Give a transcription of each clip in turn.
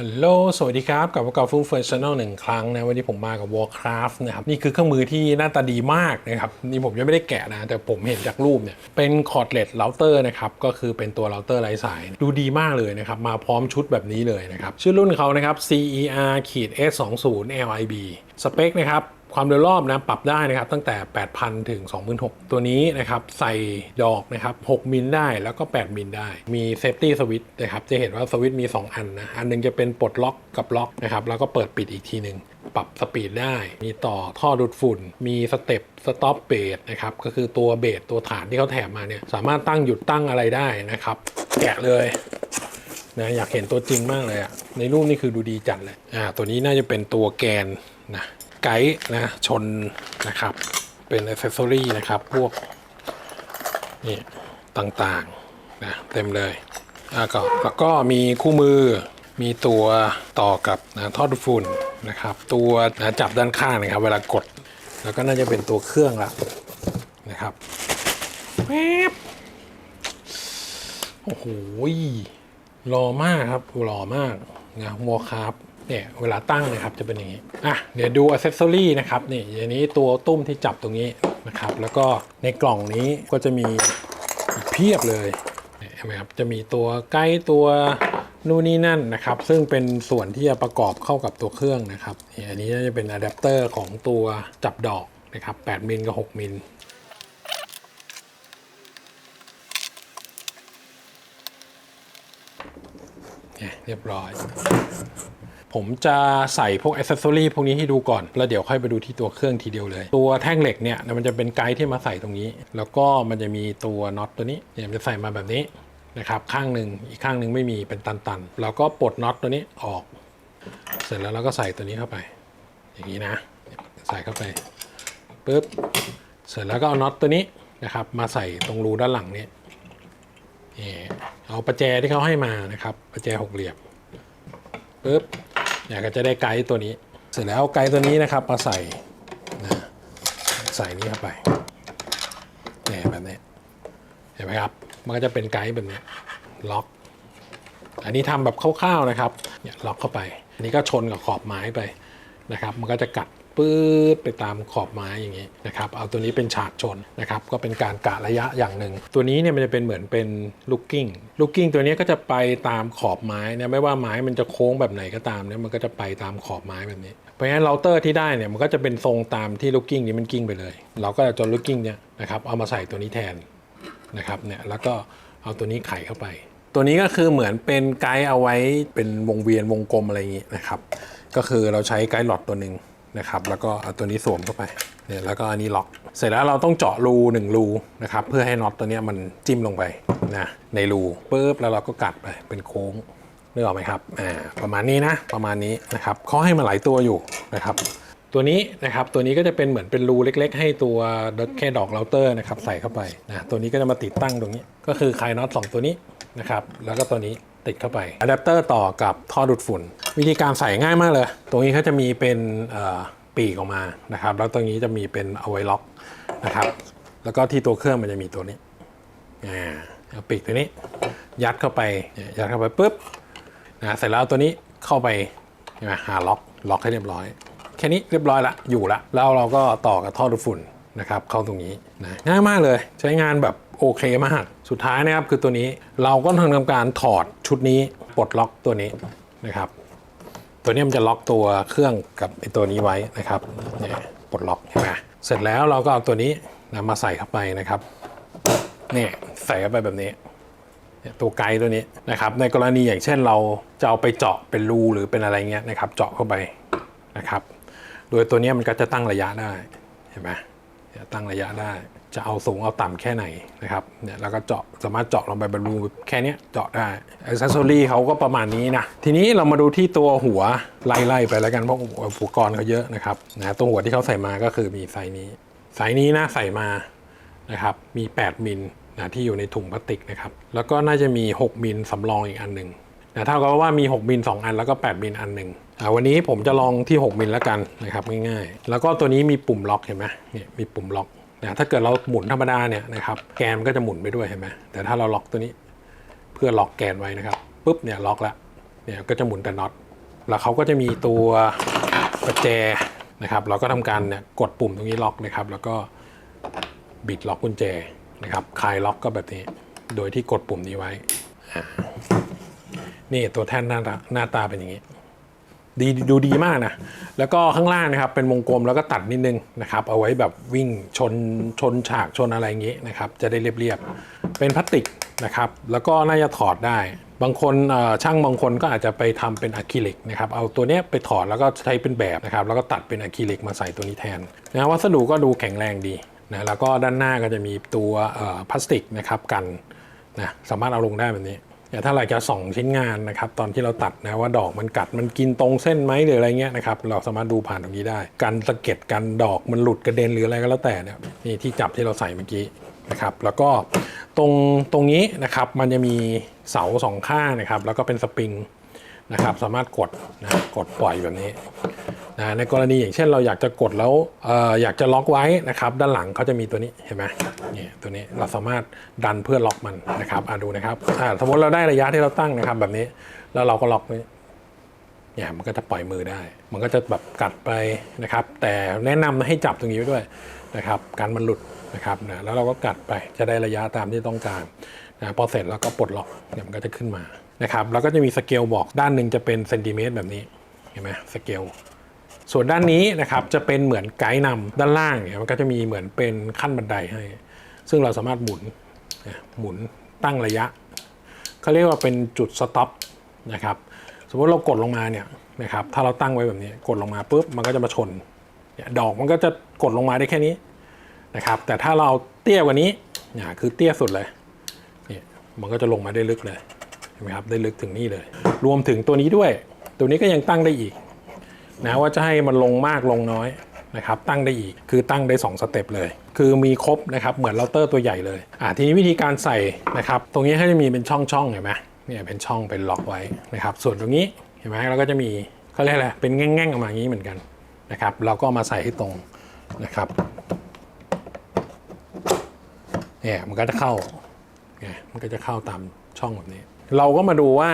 ฮัลโหล สวัสดีครับกับมากับฟูเฟิร์ชันแนลหนึ่งครั้งนะ วันนี้ผมมากับ Warcraft นะครับ นี่คือเครื่องมือที่หน้าตาดีมากนะครับ นี่ผมยังไม่ได้แกะนะ แต่ผมเห็นจากรูปเนี่ย เป็นคอร์ดเลสเราเตอร์นะครับ ก็คือเป็นตัวเราเตอร์ไร้สาย ดูดีมากเลยนะครับ มาพร้อมชุดแบบนี้เลยนะครับ ชื่อรุ่นเขานะครับ CER S20 LIB สเปคนะครับ ความเร็วรอบนะปรับได้นะครับตั้งแต่ 8,000 ถึง 26,000 ตัวนี้นะครับใส่ดอกนะครับ6มิลได้แล้วก็ 8 มิลได้ มีเซฟตี้สวิตช์นะครับจะเห็นว่าสวิตช์มี 2 อันนะอันหนึงจะเป็นปลดล็อกกับล็อกนะครับแล้วก็เปิดปิดอีกทีหนึ่งปรับสปีดได้ มีต่อท่อดูดฝุ่น มีสเต็ปสต็อปเบสนะครับก็คือตัวเบสตัวฐานที่เขาแถมมาเนี่ยสามารถตั้งหยุดตั้งอะไรได้นะครับแกะเลยนะอยากเห็นตัวจริงมากเลยอะในรูปนี่คือดูดีจัดเลยอ่าตัวนี้น่าจะเป็นตัวแกนนะ ไกด์นะชนนะครับ เป็นอ c เซสซอรี่นะครับ พวกนี่ต่างๆนะเต็มเลยอ่าก็แล้วก็มีคู่มือมีตัวต่อกับนะท่อดูดฝุ่นนะครับ ตัวนะจับด้านข้างนะครับ เวลากด แล้วก็น่าจะเป็นตัวเครื่องละนะครับแป๊บโอ้โหหล่อมากครับหล่อมากนะวอลคาร์ เนี่ยเวลาตั้งนะครับจะเป็นอย่างนี้อะเดี๋ยวดูอ c เซสซอรี่นะครับนี่อย่างนี้ตัวตุ้มที่จับตรงนี้นะครับ แล้วก็ในกล่องนี้ก็จะมีเพียบเลยเห็นไหมครับจะมีตัวไกด์ตัวนู่นนี่นั่นนะครับ ซึ่งเป็นส่วนที่จะประกอบเข้ากับตัวเครื่องนะครับอันนี้จะเป็นอะแดปเตอร์ของตัวจับดอกนะครับ8มิลกับ6มิลเรียบร้อย ผมจะใส่พวกอ c เซสซอรี่พวกนี้ให้ดูก่อน แล้วเดี๋ยวค่อยไปดูที่ตัวเครื่องทีเดียวเลย ตัวแท่งเหล็กเนี่ยมันจะเป็นไกด์ที่มาใส่ตรงนี้ แล้วก็มันจะมีตัวน็อตตัวนี้เนี่ยมันจะใส่มาแบบนี้นะครับข้างหนึ่งอีกข้างหนึ่งไม่มีเป็นตันๆเราก็ปลดน็อตตัวนี้ออก เสร็จแล้วเราก็ใส่ตัวนี้เข้าไป อย่างนี้นะ ใส่เข้าไปปุ๊บเสร็จแล้วก็เอาน็อตตัวนี้นะครับมาใส่ตรงรูด้านหลังนี้นี่เอาประแจที่เขาให้มานะครับประแจหกเหลี่ยมปุ๊บ เนี่ยก็จะได้ไกด์ตัวนี้ เสร็จแล้วไกด์ตัวนี้นะครับมาใส่นะใส่นี้เข้าไปเนี่ยแบบนี้เห็นไหมครับ มันก็จะเป็นไกด์แบบนี้ล็อก อันนี้ทำแบบคร่าวๆนะครับเนี่ยล็อกเข้าไป อันนี้ก็ชนกับขอบไม้ไปนะครับ มันก็จะกัด ปื๊ดไปตามขอบไม้อย่างนี้นะครับเอาตัวนี้เป็นฉากชนนะครับก็เป็นการกะระยะอย่างหนึ่ง ตัวนี้เนี่ยมันจะเป็นเหมือนเป็นลูกกิ้งลูกกิ้งตัวนี้ก็จะไปตามขอบไม้เนี่ยไม่ว่าไม้มันจะโค้งแบบไหนก็ตามเนี่ยมันก็จะไปตามขอบไม้แบบนี้ เพราะฉะนั้นเราเตอร์ที่ได้เนี่ยมันก็จะเป็นทรงตามที่ลูกกิ้งนี้มันกิ้งไปเลย เราก็จะจนลูกกิ้งเนี่ยนะครับเอามาใส่ตัวนี้แทนนะครับเนี่ยแล้วก็เอาตัวนี้ไขเข้าไป ตัวนี้ก็คือเหมือนเป็นไกด์เอาไว้เป็นวงเวียนวงกลมอะไรอย่างนี้นะครับก็คือเราใช้ไกด์หลอดตัวหนึ่ง นะครับแล้วก็เอาตัวนี้สวมเข้าไปเนี่ยแล้วก็อันนี้ล็อก เสร็จแล้วเราต้องเจาะรูหนึ่งรูนะครับเพื่อให้น็อตตัวนี้มันจิ้มลงไปนะในรูปุ๊บแล้วเราก็กัดไปเป็นโค้งนึกออกไหมครับอ่าประมาณนี้นะประมาณนี้นะครับเขาให้มาหลายตัวอยู่นะครับตัวนี้นะครับตัวนี้ก็จะเป็นเหมือนเป็นรูเล็ก ๆ ให้ตัวแค่ดอกเราเตอร์นะครับใส่เข้าไปนะตัวนี้ก็จะมาติดตั้งตรงนี้ ก็คือคลายน็อตสองตัวนี้นะครับแล้วก็ตัวนี้ ติดเข้าไปอะแดปเตอร์ต่อกับท่อดูดฝุ่น วิธีการใส่ง่ายมากเลย ตรงนี้เขาจะมีเป็นปีกออกมานะครับ แล้วตรงนี้จะมีเป็นเอาไว้ล็อกนะครับ แล้วก็ที่ตัวเครื่องมันจะมีตัวนี้อ่าเอาปีกตัวนี้ ยัดเข้าไปยัดเข้าไปปุ๊บนะเสร็จแล้วตัวนี้เข้าไปใช่ไหมหาล็อกล็อกให้เรียบร้อย แค่นี้เรียบร้อยละอยู่ละแล้วเราก็ต่อกับท่อดูดฝุ่นนะครับเข้าตรงนี้นะง่ายมากเลยใช้งานแบบโอเคมาก สุดท้ายนะครับคือตัวนี้เราก็ทำการถอดชุดนี้ปลดล็อกตัวนี้นะครับ ตัวนี้มันจะล็อกตัวเครื่องกับไอตัวนี้ไว้นะครับเนี่ยปลดล็อกเห็นไหมเสร็จแล้วเราก็เอาตัวนี้นะมาใส่เข้าไปนะครับเนี่ยใส่เข้าไปแบบนี้เนี่ยตัวไกด์ตัวนี้นะครับ ในกรณีอย่างเช่นเราจะเอาไปเจาะเป็นรูหรือเป็นอะไรเงี้ยนะครับ เจาะเข้าไปนะครับ โดยตัวนี้มันก็จะตั้งระยะได้เห็นไหมตั้งระยะได้ จะเอาสูงเอาต่ำแค่ไหนนะครับเนี่ยแล้วก็เจาะสามารถเจาะลงไปบนรูแค่เนี้ยเจาะได้อ c เซสซอรี่เขาก็ประมาณนี้นะ ทีนี้เรามาดูที่ตัวหัวไล่ๆไปแล้วกันเพราะอุปกรณ์เขาเยอะนะครับนะตัวหัวที่เขาใส่มาก็คือมีไซส์นี้ไซส์นี้นะใส่มานะครับมี 8 มิลนะที่อยู่ในถุงพลาสติกนะครับแล้วก็น่าจะมี 6 มิลสำรองอีกอันหนึ่งนะเท่ากับว่ามี 6 มิล 2 อันแล้วก็ 8 มิลอันหนึ่งวันนี้ผมจะลองที่ 6 มิลแล้วกันนะครับง่ายๆ แล้วก็ตัวนี้มีปุ่มล็อกเห็นไหมเนี่ยมีปุ่มล็อก นะถ้าเกิดเราหมุนธรรมดาเนี่ยนะครับแกนมันก็จะหมุนไปด้วยเห็นไหมแต่ถ้าเราล็อกตัวนี้เพื่อล็อกแกนไว้นะครับปุ๊บเนี่ยล็อกและเนี่ยก็จะหมุนแต่น็อตแล้วเขาก็จะมีตัวประแจนะครับ เราก็ทำการเนี่ยกดปุ่มตรงนี้ล็อกนะครับ แล้วก็บิดล็อกกุญแจนะครับคลายล็อกก็แบบนี้ โดยที่กดปุ่มนี้ไว้นี่ตัวแท่นหน้าหน้าตาเป็นอย่างนี้ ดีดูดีมากนะ แล้วก็ข้างล่างนะครับเป็นวงกลมแล้วก็ตัดนิดนึงนะครับ เอาไว้แบบวิ่งชนชนฉากชนอะไรอย่างนี้นะครับ จะได้เรียบๆ เป็นพลาสติกนะครับ แล้วก็น่าจะถอดได้ บางคนช่างบางคนก็อาจจะไปทำเป็นอะคริลิกนะครับ เอาตัวเนี้ยไปถอดแล้วก็ใช้เป็นแบบนะครับ แล้วก็ตัดเป็นอะคริลิกมาใส่ตัวนี้แทนนะวัสดุก็ดูแข็งแรงดีนะแล้วก็ด้านหน้าก็จะมีตัวพลาสติกนะครับกันนะสามารถเอาลงได้แบบนี้ ถ้าเราจะส่องชิ้นงานนะครับตอนที่เราตัดนะว่าดอกมันกัดมันกินตรงเส้นไหมหรืออะไรเงี้ยนะครับเราสามารถดูผ่านตรงนี้ได้กันสะเก็ดกันดอกมันหลุดกระเด็นหรืออะไรก็แล้วแต่เนี่ยนี่ที่จับที่เราใส่เมื่อกี้นะครับแล้วก็ตรงตรงนี้นะครับมันจะมีเสาสองข้างนะครับแล้วก็เป็นสปริงนะครับสามารถกดนะกดปล่อยแบบนี้ นะในกรณีอย่างเช่นเราอยากจะกดแล้วอออยากจะล็อกไว้นะครับ ด้านหลังเขาจะมีตัวนี้เห็นไหมนี่ตัวนี้เราสามารถดันเพื่อล็อกมันนะครับอะดูนะครับอ่าสมมติเราได้ระยะที่เราตั้งนะครับ แบบนี้แล้วเราก็ล็อกไว้เนี่ยมันก็จะปล่อยมือได้ มันก็จะแบบกัดไปนะครับ แต่แนะนำให้จับตรงนี้ไว้ด้วยนะครับ การมันหลุดนะครับนะแล้วเราก็กัดไปจะได้ระยะตามที่ต้องการนะพอเสร็จแล้วก็ปลดล็อกเนี่ยมันก็จะขึ้นมานะครับ แล้วก็จะมีสเกลบอกด้านหนึ่งจะเป็นเซนติเมตรแบบนี้เห็นไหมสเกล ส่วนด้านนี้นะครับจะเป็นเหมือนไกด์นำด้านล่างเนี่ยมันก็จะมีเหมือนเป็นขั้นบันไดให้ ซึ่งเราสามารถหมุนนะหมุนตั้งระยะเขาเรียกว่าเป็นจุดสต็อปนะครับสมมติเรากดลงมาเนี่ยนะครับถ้าเราตั้งไว้แบบนี้กดลงมาปุ๊บมันก็จะมาชนดอกมันก็จะกดลงมาได้แค่นี้นะครับแต่ถ้าเราเอาเตี้ยกว่านี้เนี่ยคือเตี้ยสุดเลยเนี่ยมันก็จะลงมาได้ลึกเลยเห็นไหมครับได้ลึกถึงนี่เลย รวมถึงตัวนี้ด้วย ตัวนี้ก็ยังตั้งได้อีก นะว่าจะให้มันลงมากลงน้อยนะครับตั้งได้อีกคือตั้งได้ 2 สเต็ปเลย คือมีครบนะครับเหมือนเราเตอร์ตัวใหญ่เลยอ่าทีนี้วิธีการใส่นะครับ ตรงนี้เขาจะมีเป็นช่องๆเห็นไหมเนี่ยเป็นช่องเป็นล็อกไว้นะครับ ส่วนตรงนี้เห็นไหมเราก็จะมีเขาเรียกอะไรเป็นแง่งๆออกมาอย่างนี้เหมือนกันนะครับ เราก็มาใส่ให้ตรงนะครับเนี่ยมันก็จะเข้าเนี่ยมันก็จะเข้าตามช่องแบบนี้ เราก็มาดูว่า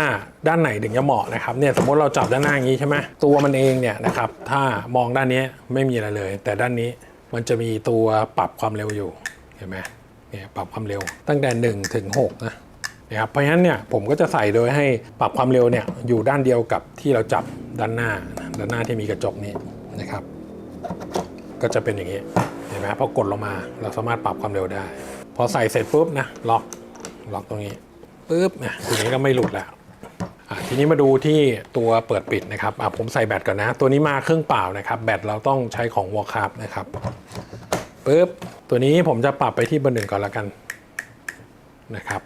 ด้านไหนถึงจะเหมาะนะครับเนี่ยสมมติเราจับด้านหน้าอย่างนี้ใช่ไหมตัวมันเองเนี่ยนะครับถ้ามองด้านนี้ไม่มีอะไรเลย แต่ด้านนี้มันจะมีตัวปรับความเร็วอยู่เห็นไหมเนี่ยปรับความเร็วตั้งแต่1ถึง6นะนะครับเพราะฉะนั้นเนี่ยผมก็จะใส่โดยให้ปรับความเร็วเนี่ยอยู่ด้านเดียวกับที่เราจับด้านหน้า ด้านหน้าที่มีกระจกนี้นะครับ ก็จะเป็นอย่างนี้เห็นไหมพอกดลงมาเราสามารถปรับความเร็วได้ พอใส่เสร็จปุ๊บนะล็อกล็อกตรงนี้ ปุ๊บนะทีนี้ก็ไม่หลุดแล้วทีนี้มาดูที่ตัวเปิดปิดนะครับผมใส่แบตก่อนนะ ตัวนี้มาเครื่องเปล่านะครับ แบตเราต้องใช้ของวอลคาร์นะครับปุ๊บตัวนี้ผมจะปรับไปที่เบอร์หนึ่งก่อนละกันนะครับ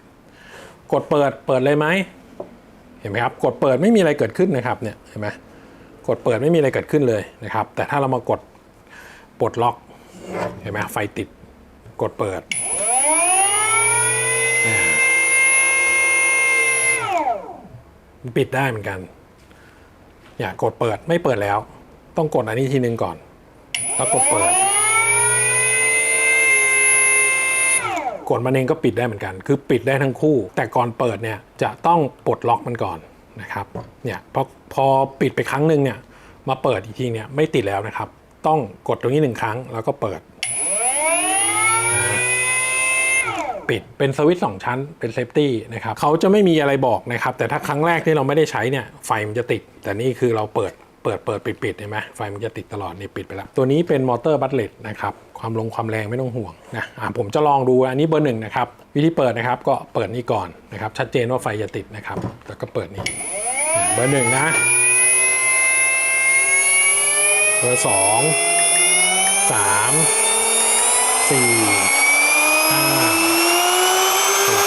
กดเปิดเปิดเลยไหมเห็นไหมครับกดเปิดไม่มีอะไรเกิดขึ้นนะครับเนี่ยเห็นไหมกดเปิดไม่มีอะไรเกิดขึ้นเลยนะครับ แต่ถ้าเรามากดปลดล็อกเห็นไหมไฟติดกดเปิดอ่า มันปิดได้เหมือนกัน อย่ากดเปิดไม่เปิดแล้ว ต้องกดอันนี้ทีนึงก่อน แล้วกดเปิด กดมันเองก็ปิดได้เหมือนกัน คือปิดได้ทั้งคู่ แต่ก่อนเปิดเนี่ยจะต้องปลดล็อกมันก่อนนะครับเนี่ยพอพอปิดไปครั้งหนึ่งเนี่ยมาเปิดอีกทีเนี่ยไม่ติดแล้วนะครับ ต้องกดตรงนี้หนึ่งครั้งแล้วก็เปิดอ่า ปิดเป็นสวิตช์สองชั้นเป็นเซฟตี้นะครับเขาจะไม่มีอะไรบอกนะครับแต่ถ้าครั้งแรกที่เราไม่ได้ใช้เนี่ยไฟมันจะติด แต่นี่คือเราเปิดเปิดเปิดปิดปิดเห็นไหมไฟมันจะติดตลอดนี่ปิดไปแล้ว ตัวนี้เป็นมอเตอร์บัตเลตนะครับความลงความแรงไม่ต้องห่วงนะอ่าผมจะลองดูอันนี้เบอร์หนึ่งนะครับวิธีเปิดนะครับก็เปิดนี่ก่อนนะครับชัดเจนว่าไฟจะติดนะครับแล้วก็เปิดนี่เบอร์หนึ่งนะเบอร์สองสามสี่ห้าหก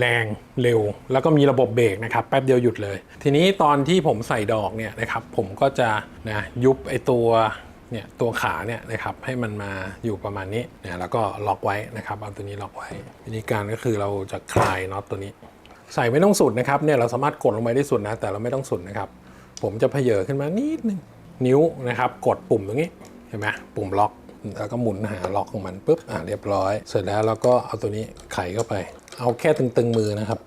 แรงเร็ว แล้วก็มีระบบเบรกนะครับแป๊บเดียวหยุดเลย ทีนี้ตอนที่ผมใส่ดอกเนี่ยนะครับผมก็จะนะยุบไอตัวเนี่ยตัวขาเนี่ยนะครับให้มันมาอยู่ประมาณนี้เนี่ยแล้วก็ล็อกไว้นะครับเอาตัวนี้ล็อกไว้ วิธีการก็คือเราจะคลายน็อตตัวนี้ ใส่ไม่ต้องสุดนะครับเนี่ยเราสามารถกดลงไปได้สุดนะแต่เราไม่ต้องสุดนะครับ ผมจะเพเยอขึ้นมานิดนึงนิ้วนะครับกดปุ่มตรงนี้เห็นไหมปุ่มล็อกแล้วก็หมุนหาล็อกของมันปุ๊บอะเรียบร้อย เสร็จแล้วเราก็เอาตัวนี้ไขเข้าไป เอาแค่ตึงๆมือนะครับ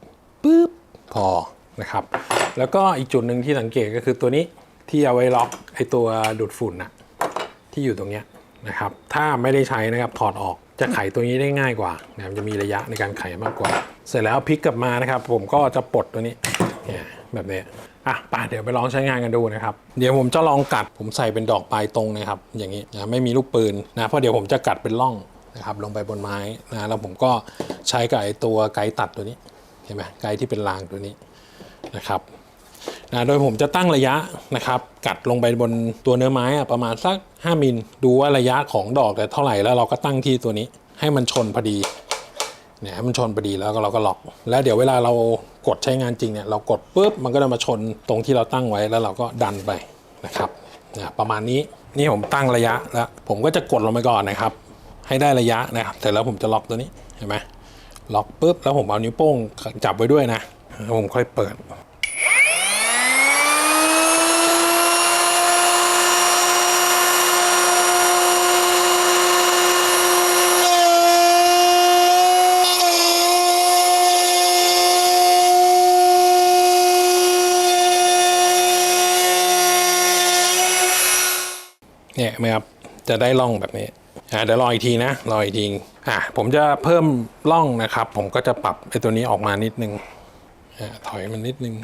ปึ๊บพอนะครับ แล้วก็อีกจุดหนึ่งที่สังเกตก็คือตัวนี้ที่เอาไว้ล็อกไอตัวดูดฝุ่นนะที่อยู่ตรงเนี้ยนะครับ ถ้าไม่ได้ใช้นะครับถอดออกจะไขตัวนี้ได้ง่ายกว่านะมันจะมีระยะในการไขมากกว่า เสร็จแล้วพลิกกลับมานะครับ ผมก็จะปลดตัวนี้เนี่ยแบบนี้อะป่ะเดี๋ยวไปลองใช้งานกันดูนะครับ เดี๋ยวผมจะลองกัดผมใส่เป็นดอกปลายตรงนะครับ อย่างนี้นะไม่มีลูกปืนนะเพราะเดี๋ยวผมจะกัดเป็นร่อง นะครับลงไปบนไม้นะแล้วผมก็ใช้กับไอตัวไกด์ตัดตัวนี้เห็นไหมไกด์ที่เป็นรางตัวนี้นะครับนะโดยผมจะตั้งระยะนะครับ กัดลงไปบนตัวเนื้อไม้ประมาณสัก 5มิลดูว่าระยะของดอกแต่เท่าไหร่แล้วเราก็ตั้งที่ตัวนี้ให้มันชนพอดีเนี่ยให้มันชนพอดีแล้วก็เราก็ล็อก แล้วเดี๋ยวเวลาเรากดใช้งานจริงเนี่ยเรากดปุ๊บมันก็จะมาชนตรงที่เราตั้งไว้แล้วเราก็ดันไปนะครับนะประมาณนี้นี่ผมตั้งระยะแล้วผมก็จะกดลงไปก่อนนะครับ ให้ได้ระยะนะครับแต่แล้วผมจะล็อกตัวนี้เห็นไหมล็อกปุ๊บแล้วผมเอานิ้วโป้งจับไว้ด้วยนะแล้วผมค่อยเปิดเนี่ยไหมครับ จะได้ร่องแบบนี้ เดี๋ยวรออีกทีนะรออีกทีอ่าผมจะเพิ่มล่องนะครับ ผมก็จะปรับไอ้ตัวนี้ออกมานิดนึงถอยมันนิดนึง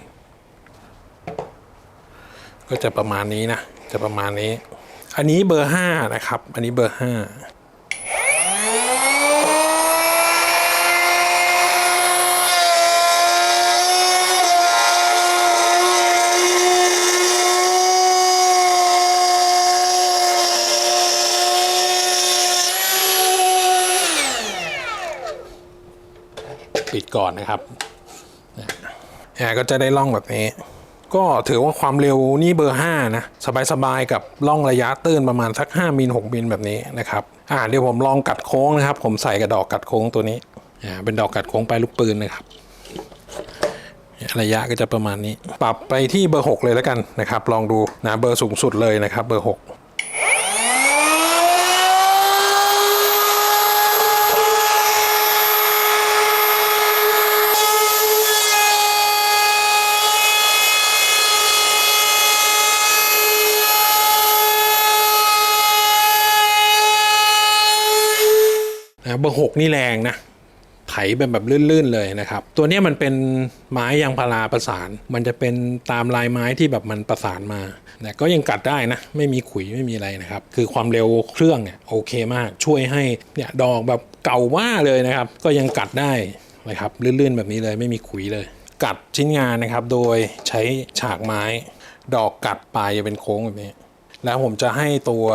ก็จะประมาณนี้นะ จะประมาณนี้ อันนี้เบอร์5นะครับ อันนี้เบอร์5 ปิดก่อนนะครับแอร์ก็จะได้ล่องแบบนี้ ก็ถือว่าความเร็วนี่เบอร์ 5 นะ สบายๆ กับล่องระยะตื้นประมาณสัก 5มิล6มิลแบบนี้นะครับอ่าเดี๋ยวผมลองกัดโค้งนะครับ ผมใส่กระดอกกัดโค้งตัวนี้อ่าเป็นดอกกัดโค้งไปลูกปืนนะครับระยะก็จะประมาณนี้ ปรับไปที่เบอร์ 6 เลยแล้วกันนะครับ ลองดูนะเบอร์สูงสุดเลยนะครับ เบอร์ 6 นะเบอร์หกนี่แรงนะไถเป็นแบบลื่นๆเลยนะครับ ตัวนี้มันเป็นไม้ยางพาราประสาน มันจะเป็นตามลายไม้ที่แบบมันประสานมาแต่ก็ยังกัดได้นะ ไม่มีขุยไม่มีอะไรนะครับ คือความเร็วเครื่องเนี่ยโอเคมาก ช่วยให้เนี่ยดอกแบบเก่าว่าเลยนะครับ ก็ยังกัดได้นะครับลื่นๆแบบนี้เลยไม่มีขุยเลย กัดชิ้นงานนะครับ โดยใช้ฉากไม้ ดอกกัดปลายจะเป็นโค้งแบบนี้ แล้วผมจะให้ตัว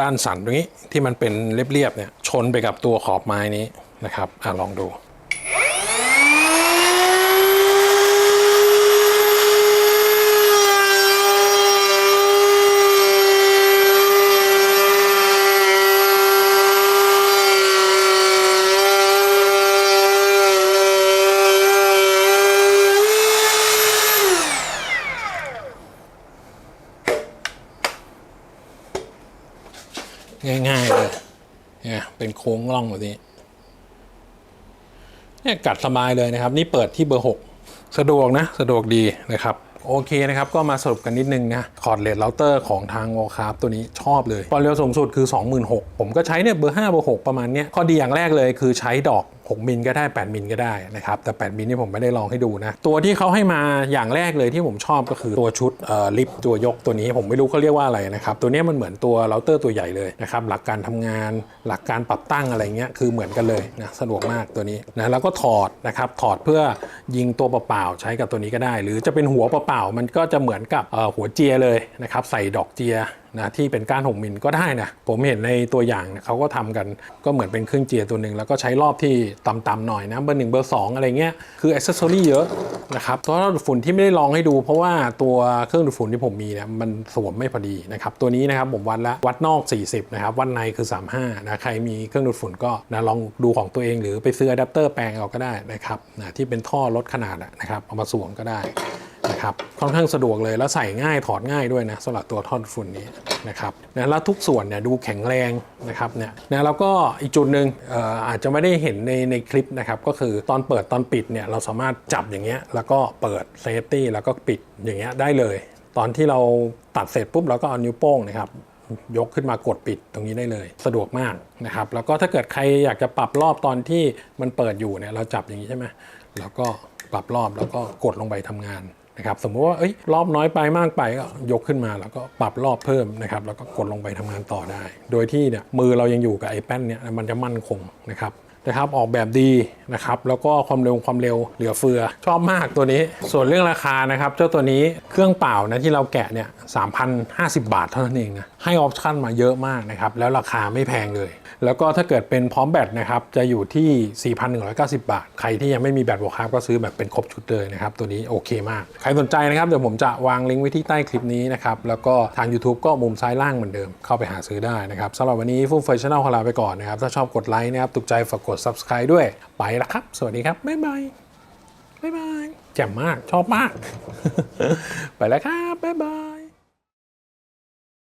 ด้านสันตรงนี้ที่มันเป็นเรียบๆเนี่ยชนไปกับตัวขอบไม้นี้นะครับอะลองดู ง่ายๆเลยเนี่ยเป็นโค้งร่องแบบนี้เนี่ยกัดสบายเลยนะครับ นี่เปิดที่เบอร์ 6 สะดวกนะ สะดวกดีนะครับโอเคนะครับ ก็มาสรุปกันนิดนึงนะ คอร์ดเลสเราเตอร์ของทางวอลคาร์ตัวนี้ชอบเลยความเร็วสูงสุดคือ 26,000ผมก็ใช้เนี่ยเบอร์ 5 เบอร์ 6 ประมาณเนี้ยข้อดีอย่างแรกเลยคือใช้ดอก6มิลก็ได้ 8มิลก็ได้นะครับ แต่ 8มิลนี่ผมไม่ได้ลองให้ดูนะ ตัวที่เขาให้มาอย่างแรกเลยที่ผมชอบก็คือตัวชุดเอ่อลิฟต์ตัวยกตัวนี้ผมไม่รู้เขาเรียกว่าอะไรนะครับ ตัวนี้มันเหมือนตัวเราเตอร์ตัวใหญ่เลยนะครับ หลักการทำงาน หลักการปรับตั้งอะไรเงี้ยคือเหมือนกันเลยนะสะดวกมากตัวนี้นะแล้วก็ถอดนะครับถอดเพื่อยิงตัวเปล่าๆใช้กับตัวนี้ก็ได้ หรือจะเป็นหัวเปล่าๆมันก็จะเหมือนกับเอ่อหัวเจียเลยนะครับใส่ดอกเจีย นะที่เป็นก้านหกมิลก็ได้นะผมเห็นในตัวอย่างเนี่ยเขาก็ทำกันก็เหมือนเป็นเครื่องเจียตัวหนึ่งแล้วก็ใช้รอบที่ต่ำๆหน่อยนะเบอร์หนึ่งเบอร์สองอะไรเงี้ยคืออ c เซสซอรี่เยอะนะครับตัวดูดฝุ่นที่ไม่ได้ลองให้ดู เพราะว่าตัวเครื่องดูดฝุ่นที่ผมมีเนี่ยมันสวมไม่พอดีนะครับตัวนี้นะครับผมวัดแล้ววัดนอก 40นะครับวัดในคือ 35นะใครมีเครื่องดูดฝุ่นก็นะลองดูของตัวเองหรือไปซื้ออะแดปเตอร์แปลงเอาก็ได้นะครับนะที่เป็นท่อลดขนาดนะครับเอามาสวมก็ได้ นะครับค่อนข้างสะดวกเลยแล้วใส่ง่ายถอดง่ายด้วยนะสำหรับตัวท่อนฝุ่นนี้นะครับนะแล้วทุกส่วนเนี่ยดูแข็งแรงนะครับเนี่ยนะแล้วก็อีกจุดหนึ่งอออาจจะไม่ได้เห็นในในคลิปนะครับก็คือตอนเปิดตอนปิดเนี่ยเราสามารถจับอย่างเงี้ยแล้วก็เปิดเซฟตี้แล้วก็ปิดอย่างเงี้ยได้เลย ตอนที่เราตัดเสร็จปุ๊บเราก็เอานิ้วโป้งนะครับยกขึ้นมากดปิดตรงนี้ได้เลย สะดวกมากนะครับแล้วก็ถ้าเกิดใครอยากจะปรับรอบตอนที่มันเปิดอยู่เนี่ยเราจับอย่างนี้ใช่ไหมแล้วก็ปรับรอบแล้วก็กดลงไปทำงาน นะครับสมมุติว่าเอ้ยรอบน้อยไปมากไปก็ยกขึ้นมาแล้วก็ปรับรอบเพิ่มนะครับแล้วก็กดลงไปทำงานต่อได้ โดยที่เนี่ยมือเรายังอยู่กับไอ้แป้นเนี่ยมันจะมั่นคงนะครับ นะครับออกแบบดีนะครับแล้วก็ความเร็วความเร็วเหลือเฟือ ชอบมากตัวนี้ ส่วนเรื่องราคานะครับ เจ้าตัวนี้เครื่องเปล่านะที่เราแกะเนี่ย3,050 บาทเท่านั้นเองนะให้ออปชั่นมาเยอะมากนะครับแล้วราคาไม่แพงเลย แล้วก็ถ้าเกิดเป็นพร้อมแบตนะครับจะอยู่ที่ 4,190 บาท ใครที่ยังไม่มีแบตบวกครับก็ซื้อแบบเป็นครบชุดเลยนะครับตัวนี้โอเคมาก ใครสนใจนะครับเดี๋ยวผมจะวางลิงก์ไว้ที่ใต้คลิปนี้นะครับแล้วก็ทาง YouTube ก็มุมซ้ายล่างเหมือนเดิมเข้าไปหาซื้อได้นะครับสำหรับวันนี้ฟุ่มเฟยช n นลขอลาไปก่อนนะครับถ้าชอบกดไลค์นะครับถูกใจฝากกดด subscribe ด้วยไปละครับ สวัสดีครับ บ๊ายบาย บ๊ายบายแจ่มมากชอบมาก ไปแล้วครับ บ๊ายบาย